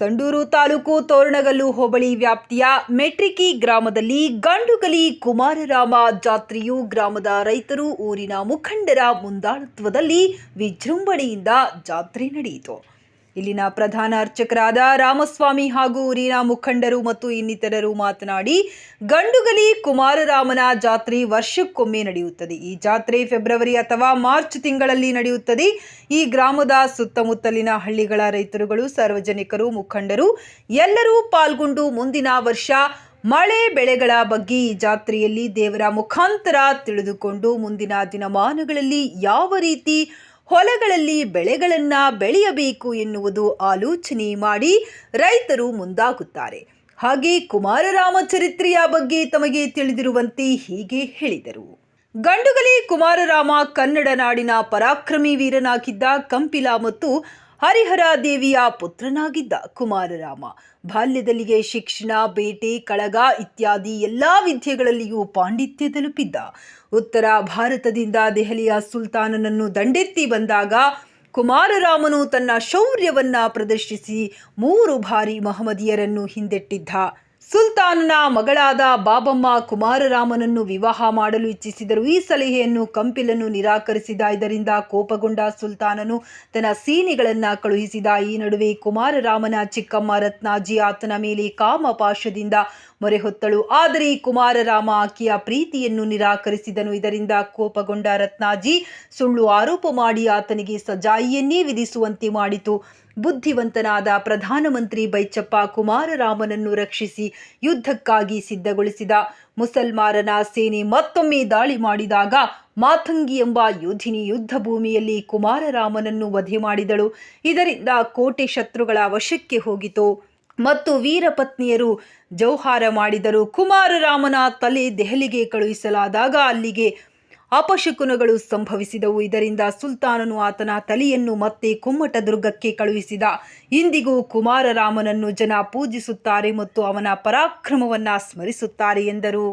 ಸಂಡೂರು ತಾಲೂಕು ತೋರಣಗಲ್ಲು ಹೋಬಳಿ ವ್ಯಾಪ್ತಿಯ ಮೆಟ್ರಿಕಿ ಗ್ರಾಮದಲ್ಲಿ ಗಂಡುಗಲಿ ಕುಮಾರರಾಮ ಜಾತ್ರೆಯು ಗ್ರಾಮದ ರೈತರು ಊರಿನ ಮುಖಂಡರ ಮುಂದಾಳತ್ವದಲ್ಲಿ ವಿಜೃಂಭಣೆಯಿಂದ ಜಾತ್ರೆ ನಡೆಯಿತು. ಇಲ್ಲಿನ ಪ್ರಧಾನ ಅರ್ಚಕರಾದ ರಾಮಸ್ವಾಮಿ ಹಾಗೂ ಊರಿನ ಮುಖಂಡರು ಮತ್ತು ಇನ್ನಿತರರು ಮಾತನಾಡಿ, ಗಂಡುಗಲಿ ಕುಮಾರರಾಮನ ಜಾತ್ರೆ ವರ್ಷಕ್ಕೊಮ್ಮೆ ನಡೆಯುತ್ತದೆ. ಈ ಜಾತ್ರೆ ಫೆಬ್ರವರಿ ಅಥವಾ ಮಾರ್ಚ್ ತಿಂಗಳಲ್ಲಿ ನಡೆಯುತ್ತದೆ. ಈ ಗ್ರಾಮದ ಸುತ್ತಮುತ್ತಲಿನ ಹಳ್ಳಿಗಳ ರೈತರುಗಳು, ಸಾರ್ವಜನಿಕರು, ಮುಖಂಡರು ಎಲ್ಲರೂ ಪಾಲ್ಗೊಂಡು ಮುಂದಿನ ವರ್ಷ ಮಳೆ ಬೆಳೆಗಳ ಬಗ್ಗೆ ಈ ಜಾತ್ರೆಯಲ್ಲಿ ದೇವರ ಮುಖಾಂತರ ತಿಳಿದುಕೊಂಡು ಮುಂದಿನ ದಿನಮಾನಗಳಲ್ಲಿ ಯಾವ ರೀತಿ ಹೊಲಗಳಲ್ಲಿ ಬೆಳೆಗಳನ್ನು ಬೆಳೆಯಬೇಕು ಎನ್ನುವುದು ಆಲೋಚನೆ ಮಾಡಿ ರೈತರು ಮುಂದಾಗುತ್ತಾರೆ. ಹಾಗೆ ಕುಮಾರರಾಮ ಚರಿತ್ರೆಯ ಬಗ್ಗೆ ತಮಗೆ ತಿಳಿದಿರುವಂತೆ ಹೀಗೆ ಹೇಳಿದರು. ಗಂಡುಗಲಿ ಕುಮಾರರಾಮ ಕನ್ನಡ ನಾಡಿನ ಪರಾಕ್ರಮಿ ವೀರನಾಗಿದ್ದ ಕಂಪಿಲ ಮತ್ತು ಹರಿಹರ ದೇವಿಯ ಪುತ್ರನಾಗಿದ್ದ ಕುಮಾರರಾಮ. ಬಾಲ್ಯದಲ್ಲಿಯೇ ಶಿಕ್ಷಣ, ಬೇಟೆ, ಕಳಗ ಇತ್ಯಾದಿ ಎಲ್ಲ ವಿದ್ಯೆಗಳಲ್ಲಿಯೂ ಪಾಂಡಿತ್ಯ ತಲುಪಿದ್ದ. ಉತ್ತರ ಭಾರತದಿಂದ ದೆಹಲಿಯ ಸುಲ್ತಾನನನ್ನು ದಂಡೆತ್ತಿ ಬಂದಾಗ ಕುಮಾರರಾಮನು ತನ್ನ ಶೌರ್ಯವನ್ನ ಪ್ರದರ್ಶಿಸಿ ಮೂರು ಬಾರಿ ಮಹಮದಿಯರನ್ನು ಹಿಂದೆಟ್ಟಿದ್ದ. ಸುಲ್ತಾನನ ಮಗಳಾದ ಬಾಬಮ್ಮ ಕುಮಾರರಾಮನನ್ನು ವಿವಾಹ ಮಾಡಲು ಇಚ್ಛಿಸಿದರು. ಈ ಸಲಹೆಯನ್ನು ಕಂಪಿಲನ್ನು ನಿರಾಕರಿಸಿದ ಇದರಿಂದ ಕೋಪಗೊಂಡ ಸುಲ್ತಾನನು ತನ್ನ ಸೀನಿಗಳನ್ನು ಕಳುಹಿಸಿದ. ಈ ನಡುವೆ ಕುಮಾರರಾಮನ ಚಿಕ್ಕಮ್ಮ ರತ್ನಾಜಿ ಆತನ ಮೇಲೆ ಕಾಮಪಾಶದಿಂದ ಮೊರೆಹೊತ್ತಳು ಆದರೆ ಕುಮಾರರಾಮ ಆಕೆಯ ಪ್ರೀತಿಯನ್ನು ನಿರಾಕರಿಸಿದನು. ಇದರಿಂದ ಕೋಪಗೊಂಡ ರತ್ನಾಜಿ ಸುಳ್ಳು ಆರೋಪ ಮಾಡಿ ಆತನಿಗೆ ಸಜಾಯಿಯನ್ನೇ ವಿಧಿಸುವಂತೆ ಮಾಡಿತು. ಬುದ್ಧಿವಂತನಾದ ಪ್ರಧಾನಮಂತ್ರಿ ಬೈಚಪ್ಪ ಕುಮಾರರಾಮನನ್ನು ರಕ್ಷಿಸಿ ಯುದ್ಧಕ್ಕಾಗಿ ಸಿದ್ಧಗೊಳಿಸಿದ ಮುಸಲ್ಮಾರನ ಸೇನೆ ಮತ್ತೊಮ್ಮೆ ದಾಳಿ ಮಾಡಿದಾಗ ಮಾತಂಗಿ ಎಂಬ ಯೋಧಿನಿ ಯುದ್ಧ ಭೂಮಿಯಲ್ಲಿ ಕುಮಾರರಾಮನನ್ನು ವಧೆ ಮಾಡಿದಳು. ಇದರಿಂದ ಕೋಟೆ ಶತ್ರುಗಳ ವಶಕ್ಕೆ ಹೋಗಿತು. ಮತ್ತು ವೀರಪತ್ನಿಯರು ಜೌಹಾರ ಮಾಡಿದರು. ಕುಮಾರರಾಮನ ತಲೆ ದೆಹಲಿಗೆ ಕಳುಹಿಸಲಾದಾಗ ಅಲ್ಲಿಗೆ ಅಪಶಕುನಗಳು ಸಂಭವಿಸಿದವು. ಇದರಿಂದ ಸುಲ್ತಾನನು ಆತನ ತಲೆಯನ್ನು ಮತ್ತೆ ಕುಮ್ಮಟ ದುರ್ಗಕ್ಕೆ ಕಳುಹಿಸಿದ. ಇಂದಿಗೂ ಕುಮಾರರಾಮನನ್ನು ಜನ ಪೂಜಿಸುತ್ತಾರೆ ಮತ್ತು ಅವನ ಪರಾಕ್ರಮವನ್ನ ಸ್ಮರಿಸುತ್ತಾರೆ ಎಂದರು.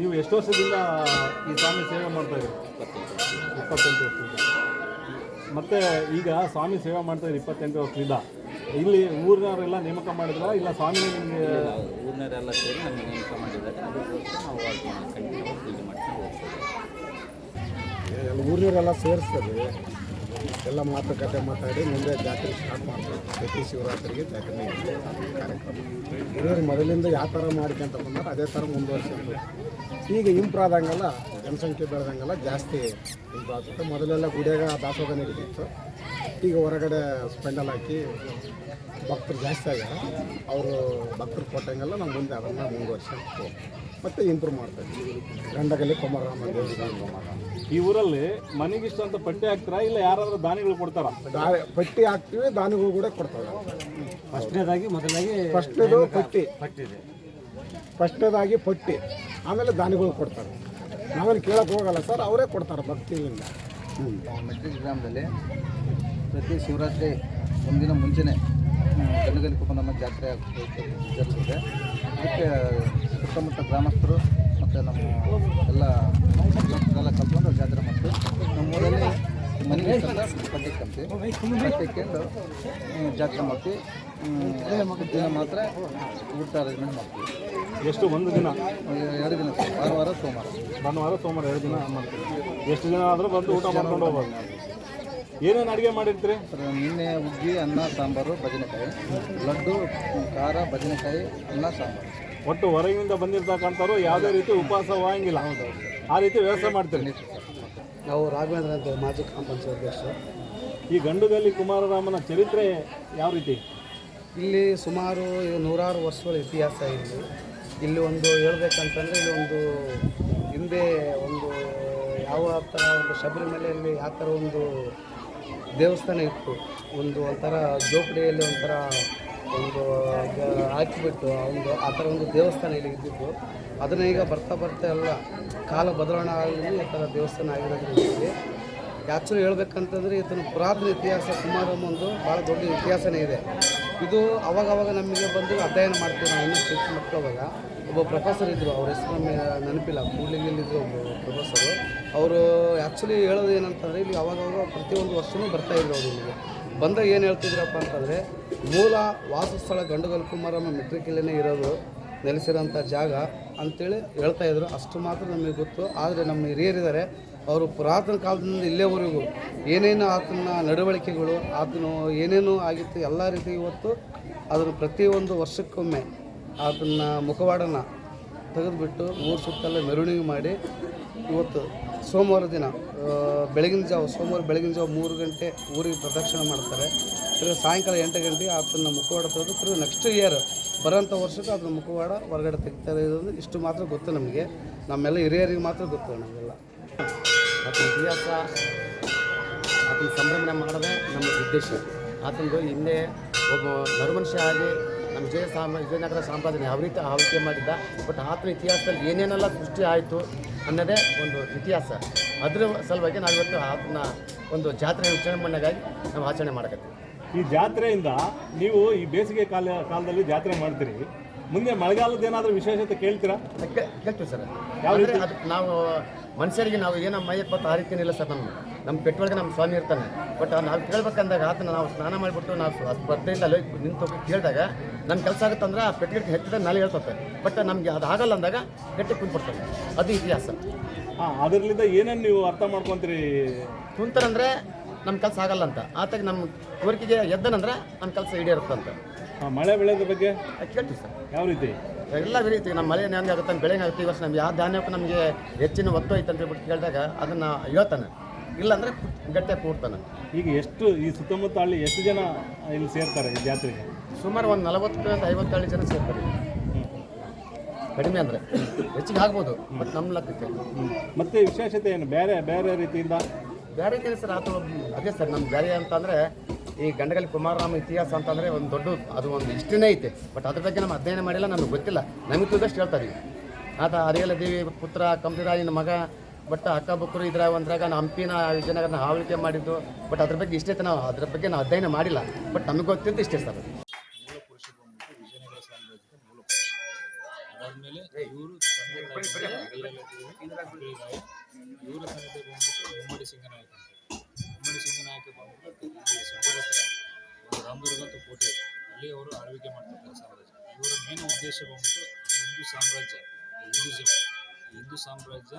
ನೀವು ಎಷ್ಟು ವರ್ಷದಿಂದ ಈ ಸ್ವಾಮಿ ಸೇವೆ ಮಾಡ್ತಾ ಇದ್ದೀರಿ? ಇಪ್ಪತ್ತೆಂಟು ಮತ್ತೆ ಈಗ ಸ್ವಾಮಿ ಸೇವೆ ಮಾಡ್ತಾ ಇದ್ದೀರಿ ಇಪ್ಪತ್ತೆಂಟು ವರ್ಷದಿಂದ. ಇಲ್ಲಿ ಊರಿನವರೆಲ್ಲ ನೇಮಕ ಮಾಡಿದ್ರ? ಇಲ್ಲ ಸ್ವಾಮಿ ನಿಮಗೆ ಊರಿನವರೆಲ್ಲ ಸೇರಿ ನಮಗೆ ನೇಮಕ ಮಾಡಿದ್ದಾರೆ. ಅದಕ್ಕೋಸ್ಕರ ನಾವು ಕಂಟಿನ್ಯೂ ಪೂಜೆ ಮಾಡ್ಕೊಂಡು ಹೋಗ್ತೀವಿ. ಎಲ್ಲ ಊರಿನವರೆಲ್ಲ ಸೇರಿಸ್ತದೆ. ಎಲ್ಲ ಮಾತುಕತೆ ಮಾತಾಡಿ ಮುಂದೆ ಜಾತ್ರೆ ಸ್ಟಾರ್ಟ್ ಮಾಡ್ತಾರೆ ಪ್ರತಿ ಶಿವರಾತ್ರಿಗೆ ಜಾತ್ರೆ ಕಾರ್ಯಕ್ರಮ. ಹಿರಿಯರು ಮೊದಲಿಂದ ಯಾವ ಥರ ಮಾಡ್ಕೊಂತ ಬಂದ್ರೆ ಅದೇ ಥರ ಮುಂದುವರ್ಸಿದ್ರು ಈಗ ಇಂಪ್ರೂವ್ ಆದಂಗೆಲ್ಲ. ಜನಸಂಖ್ಯೆ ಬೆಳೆದಂಗೆಲ್ಲ ಜಾಸ್ತಿ ಇಂಪ್ರೂವ್ ಆಗುತ್ತೆ ಮೊದಲೆಲ್ಲ ಗುಡಿಯಾಗ ದಾಸೋಹ ನಡೀತಿತ್ತು. ಈಗ ಹೊರಗಡೆ ಸ್ಪೆಂಡಲ್ ಹಾಕಿ ಭಕ್ತರು ಜಾಸ್ತಿ ಆಗ್ಯಾರ. ಅವರು ಭಕ್ತರು ಕೊಟ್ಟಂಗೆಲ್ಲ ನಾವು ಮುಂದೆ ಅದನ್ನು ವರ್ಷ ಮತ್ತು ಇಂಪ್ರೂವ್ ಮಾಡ್ತೀವಿ ಗಂಡಗಲ್ಲಿ ಕುಮಾರರಾಮ ಈ ಊರಲ್ಲಿ ಮನೆಗಿಷ್ಟು ಅಂತ ಪಟ್ಟಿ ಹಾಕ್ತಾರಾ? ಇಲ್ಲ ಯಾರಾದರೂ ದಾನಿಗಳು ಕೊಡ್ತಾರ? ದಾ ಪಟ್ಟಿ ಹಾಕ್ತೀವಿ ದಾನಿಗಳು ಕೂಡ ಕೊಡ್ತಾರೆ. ಫಸ್ಟ್ನೇದಾಗಿ ಮೊದಲಾಗಿ ಫಸ್ಟ್ನೇದು ಪಟ್ಟಿ. ಪಟ್ಟಿದೆ ಫಸ್ಟ್ನೇದಾಗಿ ಪಟ್ಟಿ. ಆಮೇಲೆ ದಾನಿಗಳು ಕೊಡ್ತಾರೆ. ನಾವೇನು ಕೇಳಕ್ಕೆ ಹೋಗಲ್ಲ ಸರ್, ಅವರೇ ಕೊಡ್ತಾರೆ ಭಕ್ತಿಯಿಂದ. ಮೆಟ್ರಿಕ್ ಗ್ರಾಮದಲ್ಲಿ ಪ್ರತಿ ಶಿವರಾತ್ರಿ ಒಂದಿನ ಮುಂಚೆನೇ ಗಂಡಗಲಿ ಕುಪ್ಪನಮ್ಮ ಜಾತ್ರೆ ಜರುಗಿದೆ ಅದಕ್ಕೆ ಸುತ್ತಮುತ್ತ ಗ್ರಾಮಸ್ಥರು ಮತ್ತು ನಮ್ಮ ಎಲ್ಲ ಎಲ್ಲ ಕಲ್ತ್ಕೊಂಡು ಜಾತ್ರೆ ಮಾಡ್ತೀವಿ. ನಮ್ಮೂರಲ್ಲಿ ಮನೆಗೆ ಪಟ್ಟಿಕೊಂಡು ಜಾತ್ರೆ ಮಾಡ್ತೀವಿ. ದಿನ ಮಾತ್ರ ಊಟ ಅರೇಂಜ್ಮೆಂಟ್ ಮಾಡ್ತೀವಿ. ಎಷ್ಟು ಒಂದು ದಿನ? ಎರಡು ದಿನ ಸರ್, ಭಾನುವಾರ ಸೋಮವಾರ. ಭಾನುವಾರ ಸೋಮವಾರ ಎರಡು ದಿನ ಮಾಡ್ತೀವಿ. ಎಷ್ಟು ದಿನ ಆದರೂ ಬಂದು ಊಟ ಮಾಡ್ಕೊಂಡು ಹೋಗ್ಬೋದು. ಏನೇನು ಅಡುಗೆ ಮಾಡಿರ್ತೀರಿ? ಸರ್, ನಿನ್ನೆ ಹುಗ್ಗಿ ಅನ್ನ ಸಾಂಬಾರು ಬದನೆಕಾಯಿ. ಲಡ್ಡು ಖಾರ ಬದನೆಕಾಯಿ ಅನ್ನ ಸಾಂಬಾರು. ಒಟ್ಟು ಹೊರಗಿನಿಂದ ಬಂದಿರ್ತಕ್ಕಂಥವ್ರು ಯಾವುದೇ ರೀತಿ ಉಪವಾಸ ಹೋಗಂಗಿಲ್ಲ. ಆ ರೀತಿ ವ್ಯವಸ್ಥೆ ಮಾಡ್ತೀರಿ? ನಾವು ರಾಘವೇಂದ್ರ ಅಂತ ಮಾಜಿ ಕಾಂಪನ್ಸ್ ಅಧ್ಯಕ್ಷ ಅಧ್ಯಕ್ಷರು ಈ ಗಂಡದಲ್ಲಿ ಕುಮಾರರಾಮನ ಚರಿತ್ರೆ ಯಾವ ರೀತಿ? ಇಲ್ಲಿ ಸುಮಾರು ನೂರಾರು ವರ್ಷಗಳ ಇತಿಹಾಸ ಇಲ್ಲಿ ಇಲ್ಲಿ ಒಂದು ಹೇಳ್ಬೇಕಂತಂದರೆ ಇಲ್ಲಿ ಒಂದು ಹಿಂದೆ ಒಂದು ಯಾವ ಥರ ಒಂದು ಶಬರಿಮಲೆಯಲ್ಲಿ ಯಾವ ಥರ ಒಂದು ದೇವಸ್ಥಾನ ಇತ್ತು, ಒಂದು ಒಂಥರ ಜೋಪಡಿಯಲ್ಲಿ ಒಂಥರ ಒಂದು ಹಾಕಿಬಿಟ್ಟು ಒಂದು ಆ ಥರ ಒಂದು ದೇವಸ್ಥಾನ ಇಲ್ಲಿ ಇದ್ದಿದ್ದು. ಅದನ್ನ ಈಗ ಬರ್ತಾ ಬರ್ತಾ ಎಲ್ಲ ಕಾಲ ಬದಲಾವಣೆ ಆಗಲಿ ಈ ಥರ ದೇವಸ್ಥಾನ ಆಗಿರೋದ್ರಿಂದ ಆ್ಯಕ್ಚುಲಿ ಹೇಳ್ಬೇಕಂತಂದ್ರೆ ಇದನ್ನು ಪುರಾತನ ಇತಿಹಾಸ ಕುಮಾರಮ್ಮ ಒಂದು ಭಾಳ ದೊಡ್ಡ ಇತಿಹಾಸನೇ ಇದೆ. ಇದು ಅವಾಗವಾಗ ಅವಾಗ ನಮಗೆ ಬಂದು ಅಧ್ಯಯನ ಮಾಡ್ತೀವಿ ನಾವು ಇನ್ನೂ ಚಿಕ್ಕ ಮಕ್ಕಳು ಅವಾಗ. ಒಬ್ಬ ಪ್ರೊಫೆಸರ್ ಇದ್ದರು ಅವ್ರ ಹೆಸರು ನೆನಪಿಲ್ಲ. ಕೂಡಲಿಂಗಲ್ಲಿದ್ದರು ಒಬ್ಬ ಪ್ರೊಫೆಸರು ಅವರು ಆ್ಯಕ್ಚುಲಿ ಹೇಳೋದು ಏನಂತಂದರೆ ಇಲ್ಲಿ ಅವಾಗವಾಗ ಪ್ರತಿಯೊಂದು ವರ್ಷವೂ ಬರ್ತಾ ಇದ್ರು ಅವರು ಇಲ್ಲಿಗೆ. ಬಂದಾಗ ಏನು ಹೇಳ್ತಿದ್ರಪ್ಪ ಅಂತಂದರೆ, ಮೂಲ ವಾಸಸ್ಥಳ ಗಂಡುಗಲ್ ಕುಮಾರಮ್ಮ ಮೆಟ್ರಿಕಲ್ಲೇ ಇರೋದು ನೆಲೆಸಿರೋಂಥ ಜಾಗ ಅಂತೇಳಿ ಹೇಳ್ತಾ ಇದ್ರು. ಅಷ್ಟು ಮಾತ್ರ ನಮಗೆ ಗೊತ್ತು. ಆದರೆ ನಮ್ಮ ಹಿರಿಯರಿದ್ದಾರೆ ಅವರು ಪುರಾತನ ಕಾಲದಿಂದ ಇಲ್ಲೇವರೆಗೂ ಏನೇನು ಆತನ ನಡವಳಿಕೆಗಳು, ಆತನು ಏನೇನು ಆಗಿತ್ತು, ಎಲ್ಲ ರೀತಿ ಇವತ್ತು ಅದನ್ನು ಪ್ರತಿಯೊಂದು ವರ್ಷಕ್ಕೊಮ್ಮೆ ಆತನ ಮುಖವಾಡನ ತೆಗೆದುಬಿಟ್ಟು ಮೂರು ಸುತ್ತೆಲ್ಲ ಮೆರವಣಿಗೆ ಮಾಡಿ ಇವತ್ತು ಸೋಮವಾರ ದಿನ ಬೆಳಗಿನ ಜಾವ, ಸೋಮವಾರ ಬೆಳಗಿನ ಜಾವ ಮೂರು ಗಂಟೆ ಊರಿಗೆ ಪ್ರದಕ್ಷಿಣೆ ಮಾಡ್ತಾರೆ. ತಿರ್ಗಿ ಸಾಯಂಕಾಲ ಎಂಟು ಗಂಟೆಗೆ ಆತನ ಮುಖವಾಡ ತೆಗೆದು ತಿರ್ಗಿ ನೆಕ್ಸ್ಟ್ ಇಯರ್ ಬರೋಂಥ ವರ್ಷಕ್ಕೆ ಅದನ್ನ ಮುಖವಾಡ ಹೊರಗಡೆ ತೆಗಿತಾರೆ ಇರೋದು ಇಷ್ಟು ಮಾತ್ರ ಗೊತ್ತು ನಮಗೆ. ನಮ್ಮೆಲ್ಲ ಹಿರಿಯರಿಗೆ ಮಾತ್ರ ಗೊತ್ತು ನಮಗೆಲ್ಲ. ಆತನ ಇತಿಹಾಸ ಆತನ ಸಂಭ್ರಮಣೆ ಮಾಡೋದೇ ನಮ್ಮ ಉದ್ದೇಶ. ಆತನದು ಹಿಂದೆ ಒಬ್ಬ ನರಮನುಷ್ಯ ಆಗಿ ನಮ್ಮ ವಿಜಯ ಸಾಮ, ವಿಜಯನಗರ ಸಾಮ್ರಾಜ್ಯನ ಯಾವ ರೀತಿ ಆಳ್ವಿಕೆ ಮಾಡಿದ್ದ ಬಟ್ ಆತನ ಇತಿಹಾಸದಲ್ಲಿ ಏನೇನೆಲ್ಲ ಸೃಷ್ಟಿ ಆಯಿತು ಅನ್ನೋದೇ ಒಂದು ಇತಿಹಾಸ. ಅದರ ಸಲುವಾಗಿ ನಾವಿವತ್ತು ಆತನ ಒಂದು ಜಾತ್ರೆ ವಿಜೃಂಭಣೆಗಾಗಿ ನಾವು ಆಚರಣೆ ಮಾಡಕತ್ತೀವಿ. ಈ ಜಾತ್ರೆಯಿಂದ ನೀವು ಈ ಬೇಸಿಗೆ ಕಾಲ, ಕಾಲದಲ್ಲಿ ಜಾತ್ರೆ ಮಾಡ್ತೀರಿ. ಮುಂದೆ ಮಳೆಗಾಲದ ಏನಾದರೂ ವಿಶೇಷತೆ ಕೇಳ್ತೀರಾ? ಕೇಳ್ತೀವಿ ಸರ್. ಯಾವ ರೀತಿ? ಅದು ನಾವು ಮನುಷ್ಯರಿಗೆ ನಾವು ಏನೋ ಮೈ ಎಪ್ಪತ್ತು ಆ ಸರ್ ನಮ್ಮ ನಮ್ಮ ಪೆಟ್ಟೊಳಗೆ ನಮ್ಮ ಸ್ವಾಮಿ ಇರ್ತಾನೆ. ಬಟ್ ನಾವು ಕೇಳ್ಬೇಕಂದಾಗ ಆತನ ನಾವು ಸ್ನಾನ ಮಾಡಿಬಿಟ್ಟು ನಾವು ಸ್ಪರ್ಧೆಯಿಂದ ಅಲ್ಲಿ ಹೋಗಿ ನಿಂತು ಕೇಳಿದಾಗ ನನ್ನ ಕೆಲಸ ಆಗುತ್ತೆ ಅಂದ್ರೆ ಆ ಪೆಟ್ಟಿಗೆ ಹೆಚ್ಚಿದ ನಾಳೆ ಹೇಳ್ತದೆ ಬಟ್ ನಮಗೆ ಅದು ಆಗಲ್ಲ ಅಂದಾಗ ಗಟ್ಟಿ ಕುಂದ್ಬಿಡ್ತಾರೆ. ಅದು ಇತಿಹಾಸ. ಹಾಂ ಅದರಿಂದ ಏನೇನು ನೀವು ಅರ್ಥ ಮಾಡ್ಕೊತೀರಿ? ಕುಂತರಂದ್ರೆ ನಮ್ಮ ಕೆಲಸ ಆಗಲ್ಲ ಅಂತ. ಆತಾಗ ನಮ್ಮ ಕೋರಿಕೆಗೆ ಎದ್ದನಂದ್ರೆ ನಮ್ಮ ಕೆಲಸ ಈಡೇರುತ್ತಂತ ಆ, ಮಳೆ ಬೆಳೆದ ಬಗ್ಗೆ ಕೇಳ್ತೀವಿ ಸರ್. ಯಾವ ರೀತಿ? ಎಲ್ಲ ರೀತಿ ನಮ್ಮ ಮಳೆ ಹೆಂಗೆ ಆಗುತ್ತೆ ಬೆಳೆ ಆಗುತ್ತೆ. ಈ ವರ್ಷ ನಮ್ಗೆ ಯಾವ ಧಾನ್ಯಕ್ಕೂ ನಮಗೆ ಹೆಚ್ಚಿನ ಒತ್ತು ಐತೆ ಅಂತ ಹೇಳ್ಬಿಟ್ಟು ಕೇಳಿದಾಗ ಅದನ್ನು ಹೇಳ್ತಾನೆ. ಇಲ್ಲಾಂದರೆ ಗಟ್ಟಿಯಾಗಿ ಕೂಡ್ತಾನೆ. ಈಗ ಎಷ್ಟು ಈ ಸುತ್ತಮುತ್ತ ಹಳ್ಳಿ ಎಷ್ಟು ಜನ ಇಲ್ಲಿ ಸೇರ್ತಾರೆ ಈ ಜಾತ್ರೆಗೆ? ಸುಮಾರು ಒಂದು ನಲವತ್ತರಿಂದ ಐವತ್ತು ಹಳ್ಳಿ ಜನ ಸೇರ್ತಾರೆ. ಕಡಿಮೆ ಅಂದರೆ. ಹೆಚ್ಚಿಗೆ ಆಗ್ಬೋದು ಬಟ್ ನಮ್ಮ ಲೆಕ್ಕಕ್ಕೆ. ಮತ್ತೆ ವಿಶೇಷತೆ ಏನು? ಬೇರೆ ಬೇರೆ ರೀತಿಯಿಂದ? ಬೇರೆ ಕೆಲಸ ಸರ್ ಆತು ಅದೇ ಸರ್ ನಮ್ಮ ಬೇರೆ ಅಂತಂದರೆ ಈ ಗಂಡಗಲಿ ಕುಮಾರರಾಮ ಇತಿಹಾಸ ಅಂತಂದರೆ ಒಂದು ದೊಡ್ಡ ಅದು ಒಂದು ಇಷ್ಟನೇ ಐತೆ. ಬಟ್ ಅದ್ರ ಬಗ್ಗೆ ನಮ್ಮ ಅಧ್ಯಯನ ಮಾಡಿಲ್ಲ ನಮಗೆ ಗೊತ್ತಿಲ್ಲ. ನಮಗೆ ತಿಳಿದಷ್ಟು ಹೇಳ್ತಾರೆ ಆತ ಅರಿಯಲ ದೇವಿ ಪುತ್ರ ಕಂಪಿರಾಜಿನ ಮಗ ಬಟ್ ಅಕ್ಕ ಬುಕ್ಕರು ಇದ್ರ ಒಂದ್ರಾಗ ನಮ್ಮ ಹಂಪಿನ ವಿಜಯನಗರನ ಆಳ್ವಿಕೆ ಮಾಡಿದ್ದು. ಬಟ್ ಅದ್ರ ಬಗ್ಗೆ ಇಷ್ಟೇ ನಾವು ಅದ್ರ ಬಗ್ಗೆ ನಾವು ಅಧ್ಯಯನ ಮಾಡಿಲ್ಲ. ಬಟ್ ನಮಗೆ ಗೊತ್ತಿದ್ದು ಇಷ್ಟೇ ಸರ್ ಇವರು ತಂದೆ ಇವರ ಬಂದ್ಬಿಟ್ಟು ಮುಮ್ಮಡಿ ಸಿಂಗನಾಯಕ ರಾಮದುರ್ಗ ಅಂತ ಕೋಟೆ ಇದೆ ಅಲ್ಲಿ ಅವರು ಆಳ್ವಿಕೆ ಮಾಡ್ತಿರ್ತಾರೆ ಸಾಮ್ರಾಜ್ಯ ಇವರ ಮೇನ್ ಉದ್ದೇಶ ಬಂದ್ಬಿಟ್ಟು ಹಿಂದೂ ಸಾಮ್ರಾಜ್ಯ ಹಿಂದೂಸಮ್ ಹಿಂದೂ ಸಾಮ್ರಾಜ್ಯ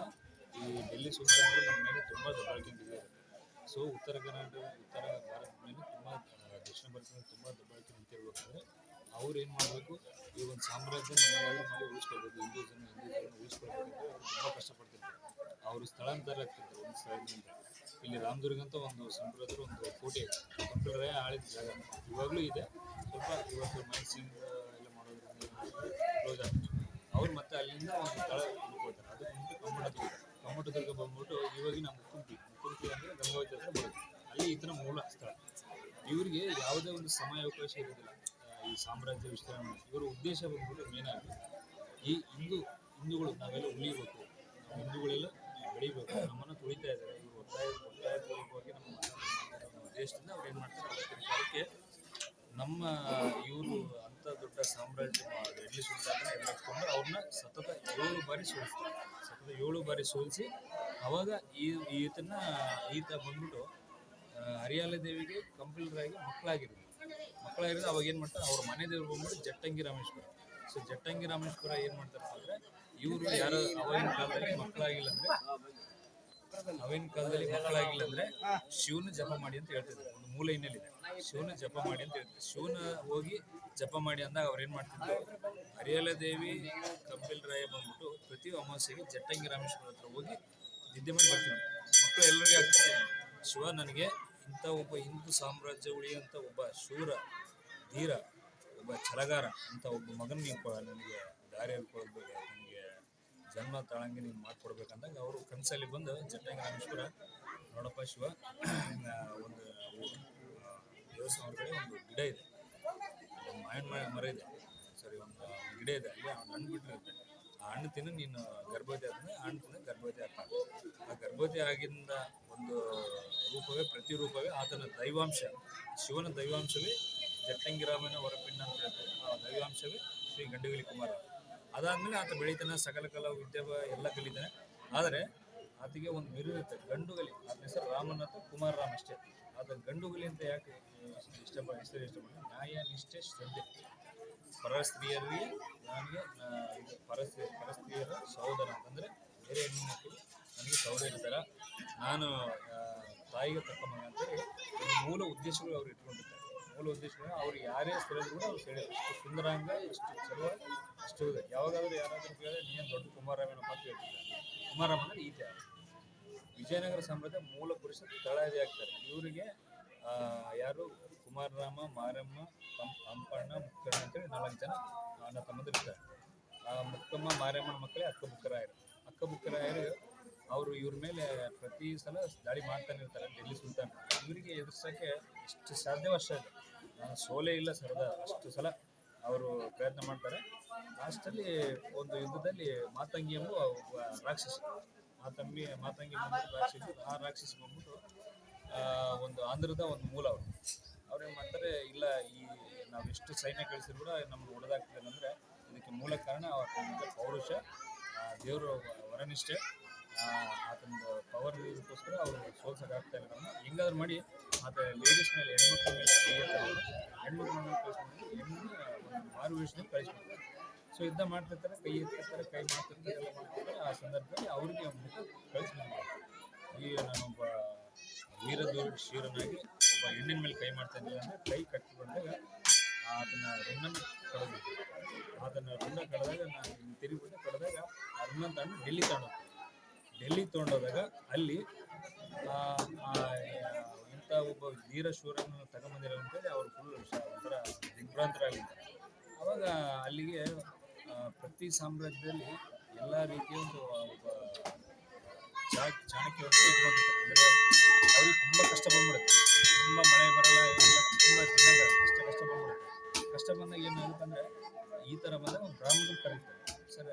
ಈ ಡೆಲ್ಲಿ ಸುಲ್ತಾನರು ನಮ್ಮ ಮೇಲೆ ತುಂಬ ದಬ್ಬಾಳಿಕೆಂದಿದ್ದಾರೆ ಸೊ ಉತ್ತರ ಕರ್ನಾಟಕ ಉತ್ತರ ಭಾರತದ ಮೇಲೆ ತುಂಬ ದಕ್ಷಿಣ ಭಾರತದ ಮೇಲೆ ತುಂಬ ದಬ್ಬಾಳಿಕೆ ನಿಂತಿರ್ಬೇಕಾದ್ರೆ ಅವ್ರು ಏನು ಮಾಡಬೇಕು ಈ ಒಂದು ಸಾಮ್ರಾಜ್ಯ ಮಾಡಿ ಉಳಿಸ್ಕೊಳ್ಬೇಕು. ಹಿಂದೂ ಜನ ಹಿಂದೂ ಜನ ಉಳಿಸ್ಕೊಳ್ಬೇಕಂದ್ರೆ ಅವ್ರು ತುಂಬ ಕಷ್ಟಪಡ್ತಿರ್ತಾರೆ. ಅವರು ಸ್ಥಳಾಂತರ ಆಗ್ತಿದ್ರು ಒಂದು ಸ್ಥಳದಿಂದ ಇಲ್ಲಿ ರಾಮದುರ್ಗ ಅಂತ ಒಂದು ಸಂಪ್ರದಾಯದ ಒಂದು ಕೋಟೆ ಕಂಪ್ಯೂಟರ್ ಆಳಿದ ಜಾಗ. ಇವಾಗಲೂ ಇದೆ. ಸ್ವಲ್ಪ ಇವತ್ತು ಮೈನ್ಸಿಂಗ್ ಎಲ್ಲ ಮಾಡೋದ್ರಿಂದ ಕ್ಲೋಸ್ ಆಗ್ತದೆ ಅವ್ರು ಮತ್ತೆ ಅಲ್ಲಿಂದ ಒಂದು ಸ್ಥಳ ಉಳ್ಕೊಳ್ತಾರೆ ಅದು ಕಮ್ಮಟದುರ್ಗ ಕಮ್ಮಟದುರ್ಗ ಬಂದ್ಬಿಟ್ಟು ಇವಾಗಿನ ಮುಕ್ಕುಂಟಿ ಮುಕ್ಕುಂಟಿ ಅಂದರೆ ಗಂಗಾವತಿ ಹತ್ರ ಬರುತ್ತೆ. ಅಲ್ಲಿ ಇದರ ಮೂಲ ಸ್ಥಳ. ಇವರಿಗೆ ಯಾವುದೇ ಒಂದು ಸಮಯಾವಕಾಶ ಇರೋದಿಲ್ಲ. ಈ ಸಾಮ್ರಾಜ್ಯ ವಿಸ್ತರಣೆ ಇವರ ಉದ್ದೇಶ ಬಂದ್ಬಿಟ್ಟು ಮೇನ್ ಆಗಿ ಈ ಹಿಂದೂ ಹಿಂದೂಗಳು ನಾವೆಲ್ಲ ಉಳಿಬೇಕು. ಹಿಂದೂಗಳೆಲ್ಲ ಬೆಳಿಬೇಕು ನಮ್ಮನ್ನು ತುಳಿತಾ ಇದ್ದಾರೆ. ಇವರು ಒತ್ತಾಯ ಒತ್ತಾಯ ಹೋಗಿ ನಮ್ಮ ದೇಶದಿಂದ ಅವ್ರು ಏನು ಮಾಡ್ತಾರೆ ಅದಕ್ಕೆ ನಮ್ಮ ಇವರು ಅಂಥ ದೊಡ್ಡ ಸಾಮ್ರಾಜ್ಯ ಡೆಲ್ಲಿ ಸುಲ್ತಾನ ಎದುರಿಸ್ಕೊಂಡು ಅವ್ರನ್ನ ಸತತ ಏಳು ಬಾರಿ ಸೋಲಿಸ್ತಾರೆ. ಸತತ ಏಳು ಬಾರಿ ಸೋಲಿಸಿ ಅವಾಗ ಈ ಈತನ ಈತ ಬಂದ್ಬಿಟ್ಟು ಹರಿಯಾಲ ದೇವಿಗೆ ಕಂಪ್ಲೀಟ್ ಆಗಿ ಮಕ್ಕಳಾಗಿರೋದು. ಮಕ್ಕಳಾಗಿರೋದು ಅವಾಗ ಏನು ಮಾಡ್ತಾರೆ? ಅವ್ರ ಮನೆ ದೇವ್ರು ಬಂದ್ಬಿಟ್ಟು ಜಟ್ಟಂಗಿ ರಾಮೇಶ್ವರ. ಸೊ ಜಟ್ಟಂಗಿ ರಾಮೇಶ್ವರ ಏನು ಮಾಡ್ತಾರೆ ಅಂದರೆ ಇವರು ಯಾರು ಅವಾಗಿನ ಕಾಲದಲ್ಲಿ ಮಕ್ಕಳಾಗಿಲ್ಲ ಅಂದ್ರೆ ಅವಾಗಿನ ಕಾಲದಲ್ಲಿ ಮಕ್ಕಳಾಗಿಲ್ಲ ಅಂದ್ರೆ ಶಿವನ ಜಪ ಮಾಡಿ ಅಂತ ಹೇಳ್ತಿದ್ರು. ಒಂದು ಮೂಲ ಹಿನ್ನೆಲೆ ಶಿವನ ಜಪ ಮಾಡಿ ಅಂತ ಹೇಳ್ತಿದ್ರು. ಶಿವನ ಹೋಗಿ ಜಪ ಮಾಡಿ ಅಂದಾಗ ಅವ್ರು ಏನ್ ಮಾಡ್ತಿದ್ರು? ಹರಿಯಲ ದೇವಿ, ಕಂಪಿಲ್ ರಾಯ ಬಂದ್ಬಿಟ್ಟು ಪ್ರತಿ ಅಮಾವಾಸ್ಯೆಗೆ ಜಟ್ಟಂಗಿ ರಾಮೇಶ್ವರ ಹತ್ರ ಹೋಗಿ ನಿದ್ದೆ ಮಾಡಿ ಬರ್ತಿದ್ರು. ಮಕ್ಕಳು ಎಲ್ಲರಿಗೂ ಆಗ್ತಿದ್ರು ಶಿವ ನನಗೆ ಇಂಥ ಒಬ್ಬ ಹಿಂದೂ ಸಾಮ್ರಾಜ್ಯ ಉಳಿಯುವಂಥ ಒಬ್ಬ ಶೂರ, ಧೀರ, ಒಬ್ಬ ಛಲಗಾರ ಅಂತ ಒಬ್ಬ ಮಗನ ನೀವು ನನಗೆ ದಾರಿ ಹೇಳ್ಕೊಳ್ಬೇಕು ಜನ್ಮ ತಾಳಂಗೆ ನೀವು ಮಾಡಿಕೊಡ್ಬೇಕಂದಾಗ ಅವರು ಕನಸಲ್ಲಿ ಬಂದು ಜಟ್ಟಂಗಿ ರಾಮೇಶ್ವರ ನೋಡಪ್ಪ ಶಿವ ಒಂದು ದೇವಸ್ಥಾನ ಒಂದು ಗಿಡ ಇದೆ. ಮಾವಿನ ಮರ ಮರ ಇದೆ. ಸರಿ, ಒಂದು ಗಿಡ ಇದೆ. ಅಲ್ಲಿ ಹಣ್ಣು ಬಿಟ್ಟಿರುತ್ತೆ. ಆ ಹಣ್ಣು ತಿನ್ನು, ನೀನು ಗರ್ಭವತಿ ಆದ್ಮೇಲೆ ಹಣ್ಣು ತಿನ್ನು, ಗರ್ಭವತಿ ಆಗ್ತಾನೆ ಆ ಗರ್ಭವತಿ ಆಗಿಂದ ಒಂದು ರೂಪವೇ ಪ್ರತಿ ರೂಪವೇ ಆತನ ದೈವಾಂಶ. ಶಿವನ ದೈವಾಂಶವೇ ಜಟ್ಟಂಗಿರಾಮನ ಹೊರಪಿಂಡ ಅಂತ ಹೇಳ್ತಾರೆ. ಆ ದೈವಾಂಶವೇ ಶ್ರೀ ಗಂಡಗಲಿ ಕುಮಾರ. ಅದಾದ್ಮೇಲೆ ಆತ ಬೆಳಿತಾನೆ, ಸಕಲ ಕಲ ವಿದ್ಯಾಭ ಎಲ್ಲ ಕಲಿತಾನೆ. ಆದರೆ ಆತಗೆ ಒಂದು ಬಿರುದಿರುತ್ತೆ ಗಂಡುಗಲಿ. ಆತನ ಹೆಸರು ರಾಮನ್ ಅಥವಾ ಕುಮಾರ ರಾಮ್ ಅಷ್ಟೇ. ಗಂಡು ಗಂಡುಗಲಿ ಅಂತ ಯಾಕೆ ಇಷ್ಟ ಹೆಸರು ಇಷ್ಟಪಡ, ನ್ಯಾಯ, ನಿಷ್ಠೆ, ಶ್ರದ್ಧೆ. ಪರ ಸ್ತ್ರೀಯರಿಗೆ ನನಗೆ ಪರಸ್ತ್ರೀ, ಪರಸ್ತ್ರೀಯರ ಸಹೋದರ ಅಂತಂದರೆ ಬೇರೆ ಹೆಣ್ಣು ಮಕ್ಕಳು ನನಗೆ ಸಹೋದರ ಇರ್ತಾರೆ. ನಾನು ತಾಯಿಗೆ ತಕ್ಕ ಮಗ ಅಂತೇಳಿ ಮೂಲ ಉದ್ದೇಶಗಳು ಅವ್ರು ಇಟ್ಕೊಂಡಿರ್ತಾರೆ. ಮೂಲ ಉದ್ದೇಶಗಳು ಅವ್ರು ಯಾರೇ ಸೆಳೆದ್ರು ಕೂಡ ಅವ್ರು ಎಷ್ಟು ಸುಂದರ ಸುಂದರಾಂಗ ಅಷ್ಟು ಚಲೋ, ಅಷ್ಟು ಇದೆ. ಯಾವಾಗಾದ್ರೂ ಯಾರಾದರೂ ಕೇಳಿದ್ರೆ ನೀನು ದೊಡ್ಡ ಕುಮಾರರಾಮನ ಅಂತ ಹೇಳ್ತಿದ್ದಾರೆ ಕುಮಾರರಾಮ ಅಂದರೆ ಈತ. ವಿಜಯನಗರ ಸಾಮ್ರಾಜ್ಯ ಮೂಲ ಪುರುಷ ತಳಹದಿ ಆಗ್ತಾರೆ. ಇವರಿಗೆ ಯಾರು? ಕುಮಾರರಾಮ, ಮಾರಮ್ಮ ಹಂಪಣ್ಣ ಮುಕ್ಕಣ್ಣ ಅಂತೇಳಿ ನಾಲ್ಕು ಜನ ಅಣ್ಣ ತಮ್ಮದಿರ್ತಾರೆ ಆ, ಮುಕ್ಕಮ್ಮ, ಮಾರಮ್ಮನ ಮಕ್ಕಳೇ ಅಕ್ಕ ಬುಕ್ಕರಾಯರು ಅಕ್ಕ ಬುಕ್ಕರಾಯರು ಅವರು ಇವ್ರ ಮೇಲೆ ಪ್ರತಿ ಸಲ ದಾಳಿ ಮಾಡ್ತಾನೆ ಇರ್ತಾರೆ, ಡೆಲ್ಲಿ ಸುಲ್ತಾನ್. ಇವರಿಗೆ ಎದುರಿಸೋಕ್ಕೆ ಎಷ್ಟು ಸಾಧ್ಯವೋ ಅಷ್ಟೇ ನಾನು ಸೋಲೇ ಇಲ್ಲ ಸರದ. ಅಷ್ಟು ಸಲ ಅವರು ಪ್ರಯತ್ನ ಮಾಡ್ತಾರೆ. ಲಾಸ್ಟಲ್ಲಿ ಒಂದು ಯುದ್ಧದಲ್ಲಿ ಮಾತಂಗಿ ಎಂಬ ರಾಕ್ಷಸ. ಮಾತಂಗಿ ಮಾತಂಗಿ ರಾಕ್ಷಸ. ಆ ರಾಕ್ಷಸ ಬಂದ್ಬಿಟ್ಟು ಒಂದು ಆಂಧ್ರದ ಒಂದು ಮೂಲ ಅವರು. ಅವ್ರೇನು ಮಾಡ್ತಾರೆ, ಇಲ್ಲ, ಈ ನಾವು ಎಷ್ಟು ಸೈನ್ಯ ಕಳಿಸಿದ್ರು ಕೂಡ ನಮ್ಗೆ ಹೊಡೆದಾಗ್ತಿಲ್ಲ ಅಂದರೆ ಇದಕ್ಕೆ ಮೂಲ ಕಾರಣ ಅವ್ರ ಪೌರುಷ ದೇವರು ವರನಿಷ್ಠೆ. ಆ, ಆತನದು ಪವರ್ ಇದಕ್ಕೋಸ್ಕರ ಅವರು ಸೋಲ್ಸೋಕ್ಕಾಗ್ತಾ ಇಲ್ಲ. ನಮ್ಮ ಹೆಂಗಾದ್ರೂ ಮಾಡಿ ಆತ ಲೇಡೀಸ್ ಮೇಲೆ ಹೆಣ್ಮಕ್ಳ ಮೇಲೆ ಹೆಣ್ಮಕ್ಳ ಹೆಣ್ಣು ಮಾರು ವೇಷದಲ್ಲಿ ಕಳಿಸ್ಕೊಂಡು ಸೊ ಯುದ್ಧ ಮಾಡ್ತಿರ್ತಾರೆ ಕೈ ಎತ್ತಿರ್ತಾರೆ ಕೈ ಮಾಡ್ತಿರ್ತಾರೆ ಎಲ್ಲ ಮಾಡ್ತಿರ್ತಾರೆ. ಆ ಸಂದರ್ಭದಲ್ಲಿ ಅವರಿಗೆ ಮುಖ ಕಳಿಸ್ಬಿಡ್ತಾರೆ ಈ ನಾನೊಬ್ಬ ವೀರದೂರ ಶೀರನಾಗಿ ಒಬ್ಬ ಹೆಣ್ಣಿನ ಮೇಲೆ ಕೈ ಮಾಡ್ತಾ ಇದ್ದಿಲ್ಲ ಅಂದರೆ ಕೈ ಕಟ್ಟಿಕೊಂಡಾಗ ಆತನ ಅದನ್ನ ರುಣ್ಣನ್ನು ಆತನ ಅದನ್ನ ರುಂಡ ಕಳೆದಾಗ ನಾನು ತಿರುಗಿಬಿಟ್ಟು ಕಳೆದಾಗ ಆ ರುಣ್ಣ ತಗೊಂಡು ಡೆಲ್ಲಿ ತಗೊಂಡು ಡೆಲ್ಲಿ ತೊಗೊಂಡೋದಾಗ ಅಲ್ಲಿ ಇಂಥ ಒಬ್ಬ ವೀರ ಶೂರನ್ನು ತಗೊಂಬಂದಿರೋ ಅಂತೇಳಿ ಅವ್ರು ಫುಲ್ ಒಂಥರ ದಿಗ್ಭ್ರಾಂತರಾಗಿರ್ತಾರೆ ಅವಾಗ ಅಲ್ಲಿಗೆ ಪ್ರತಿ ಸಾಮ್ರಾಜ್ಯದಲ್ಲಿ ಎಲ್ಲ ರೀತಿಯ ಒಂದು ಒಬ್ಬ ಚಾಣಕ್ಯ ಅಂದರೆ ಅವ್ರಿಗೆ ತುಂಬ ಕಷ್ಟ ಬಂದ್ಬಿಡುತ್ತೆ. ತುಂಬ ಮಳೆ ಬರಲ್ಲ ಏನಿಲ್ಲ ತುಂಬ ತಿನ್ನಾಗ ಕಷ್ಟ ಕಷ್ಟ ಬಂದ್ಬಿಡುತ್ತೆ. ಕಷ್ಟ ಬಂದಾಗ ಏನಾಗುತ್ತೆ ಅಂದರೆ ಈ ಥರ ಬಂದಾಗ ಬ್ರಾಹ್ಮಣರು ಕರೀತಾರೆ. ಸರ್